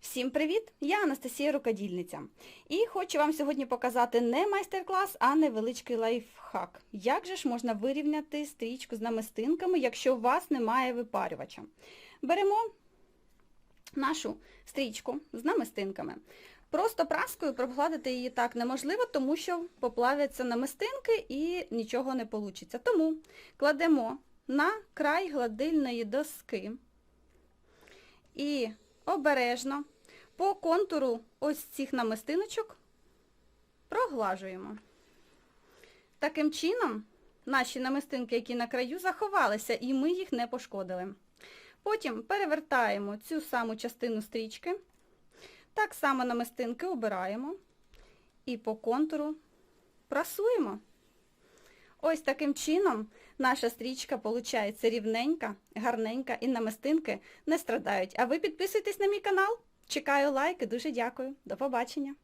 Всім привіт! Я Анастасія Рукодільниця. І хочу вам сьогодні показати не майстер-клас, а невеличкий лайфхак. Як же ж можна вирівняти стрічку з намистинками, якщо у вас немає випарювача? Беремо нашу стрічку з намистинками. Просто праскою прогладити її так неможливо, тому що поплавляться намистинки і нічого не вийде. Тому кладемо на край гладильної доски і обережно по контуру ось цих намистиночок проглажуємо. Таким чином наші намистинки, які на краю, заховалися і ми їх не пошкодили. Потім перевертаємо цю саму частину стрічки, так само намистинки обираємо і по контуру прасуємо. Ось таким чином наша стрічка виходить рівненька, гарненька і намистинки не страдають. А ви підписуйтесь на мій канал. Чекаю лайки, дуже дякую. До побачення!